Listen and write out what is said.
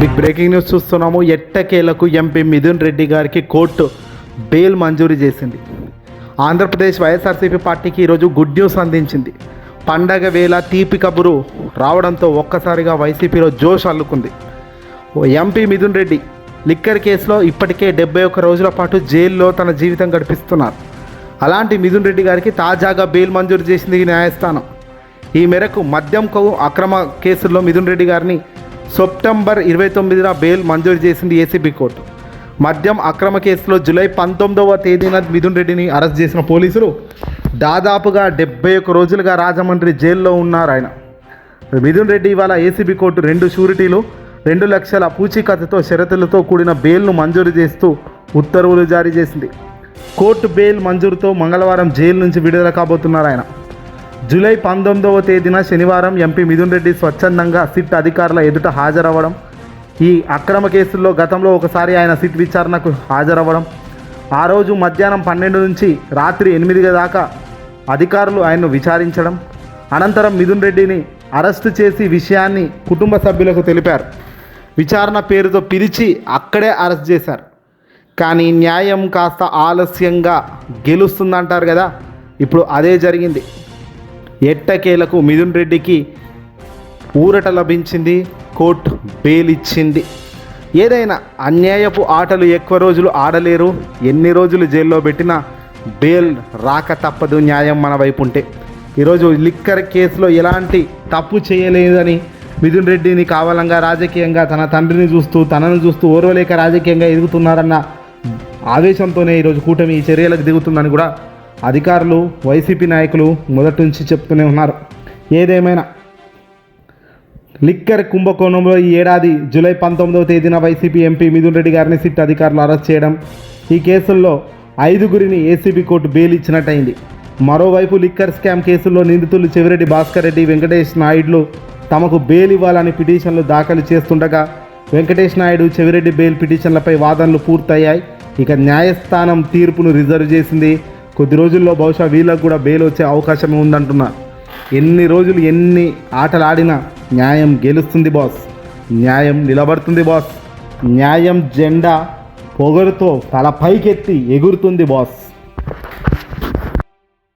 Big breaking news చూస్తున్నాము. ఎట్టకేలకు MP Mithun Reddy గారికి కోర్టు బెయిల్ మంజూరు చేసింది. ఆంధ్రప్రదేశ్ వైఎస్ఆర్సీపీ పార్టీకి ఈరోజు గుడ్ న్యూస్ అందించింది. పండగ వేళ తీపి కబురు రావడంతో ఒక్కసారిగా వైసీపీలో జోష్ అల్లుకుంది. ఓ ఎంపీ మిథున్ రెడ్డి లిక్కర్ కేసులో ఇప్పటికే డెబ్బై ఒక్క రోజుల పాటు జైల్లో తన జీవితం గడిపిస్తున్నారు. అలాంటి మిథున్ రెడ్డి గారికి తాజాగా బెయిల్ మంజూరు చేసింది న్యాయస్థానం. ఈ మేరకు మద్యం అక్రమ కేసుల్లో మిథున్ రెడ్డి గారిని సెప్టెంబర్ ఇరవై తొమ్మిదిన బెయిల్ మంజూరు చేసింది ఏసీబీ కోర్టు. మద్యం అక్రమ కేసులో జూలై పంతొమ్మిదవ తేదీన మిథున్ రెడ్డిని అరెస్ట్ చేసిన పోలీసులు దాదాపుగా డెబ్బై ఒక్క రోజులుగా రాజమండ్రి జైల్లో ఉన్నారు ఆయన. మిథున్ రెడ్డి ఇవాళ ఏసీబీ కోర్టు రెండు షూరిటీలు రెండు లక్షల పూచీకత్తుతో షరతులతో కూడిన బెయిల్ను మంజూరు చేస్తూ ఉత్తర్వులు జారీ చేసింది. కోర్టు బెయిల్ మంజూరుతో మంగళవారం జైలు నుంచి విడుదల కాబోతున్నారు ఆయన. జూలై పంతొమ్మిదవ తేదీన శనివారం ఎంపీ మిథున్ రెడ్డి స్వచ్ఛందంగా సిట్ అధికారుల ఎదుట హాజరవ్వడం. ఈ అక్రమ కేసుల్లో గతంలో ఒకసారి ఆయన సిట్ విచారణకు హాజరవ్వడం. ఆ రోజు మధ్యాహ్నం పన్నెండు నుంచి రాత్రి ఎనిమిది దాకా అధికారులు ఆయన్ను విచారించడం. అనంతరం మిథున్ రెడ్డిని అరెస్టు చేసి విషయాన్ని కుటుంబ సభ్యులకు తెలిపారు. విచారణ పేరుతో పిలిచి అక్కడే అరెస్ట్ చేశారు. కానీ న్యాయం కాస్త ఆలస్యంగా గెలుస్తుందంటారు కదా ఇప్పుడు అదే జరిగింది. ఎట్టకేలకు మిథున్ రెడ్డికి ఊరట లభించింది కోర్టు బెయిల్ ఇచ్చింది ఏదైనా అన్యాయపు ఆటలు ఎక్కువ రోజులు ఆడలేరు ఎన్ని రోజులు జైల్లో పెట్టినా బెయిల్ రాక తప్పదు న్యాయం మన వైపు ఉంటే. ఈరోజు లిక్కర్ కేసులో ఎలాంటి తప్పు చేయలేదని మిథున్ రెడ్డిని కావాలంగా రాజకీయంగా తన తండ్రిని చూస్తూ తనను చూస్తూ ఓర్వలేక రాజకీయంగా ఎదుగుతున్నారన్న ఆవేశంతోనే ఈరోజు కూటమి ఈ చర్యలకు దిగుతుందని కూడా అధికారులు వైసీపీ నాయకులు మొదటి నుంచి చెప్తూనే ఉన్నారు. ఏదేమైనా లిక్కర్ కుంభకోణంలో ఈ ఏడాది జూలై పంతొమ్మిదవ తేదీన వైసీపీ ఎంపీ మిథున్ రెడ్డి గారిని సిట్ అధికారులు అరెస్ట్ చేయడం ఈ కేసుల్లో ఐదుగురిని ఏసీబీ కోర్టు బెయిల్ ఇచ్చినట్టయింది. మరోవైపు లిక్కర్ స్కామ్ కేసుల్లో నిందితులు చెవిరెడ్డి భాస్కర్ రెడ్డి వెంకటేష్ నాయుడులు తమకు బెయిల్ ఇవ్వాలని పిటిషన్లు దాఖలు చేస్తుండగా వెంకటేష్ నాయుడు చెవిరెడ్డి బెయిల్ పిటిషన్లపై వాదనలు పూర్తయ్యాయి. ఇక న్యాయస్థానం తీర్పును రిజర్వ్ చేసింది కొద్ది రోజుల్లో బహుశా వీళ్ళకు కూడా బెయిల్ వచ్చే అవకాశం ఉందంటున్నారు ఎన్ని రోజులు ఎన్ని ఆటలు ఆడినా న్యాయం గెలుస్తుంది బాస్. న్యాయం నిలబడుతుంది బాస్. న్యాయం జెండా పొగరుతో తల పైకెత్తి ఎగురుతుంది బాస్.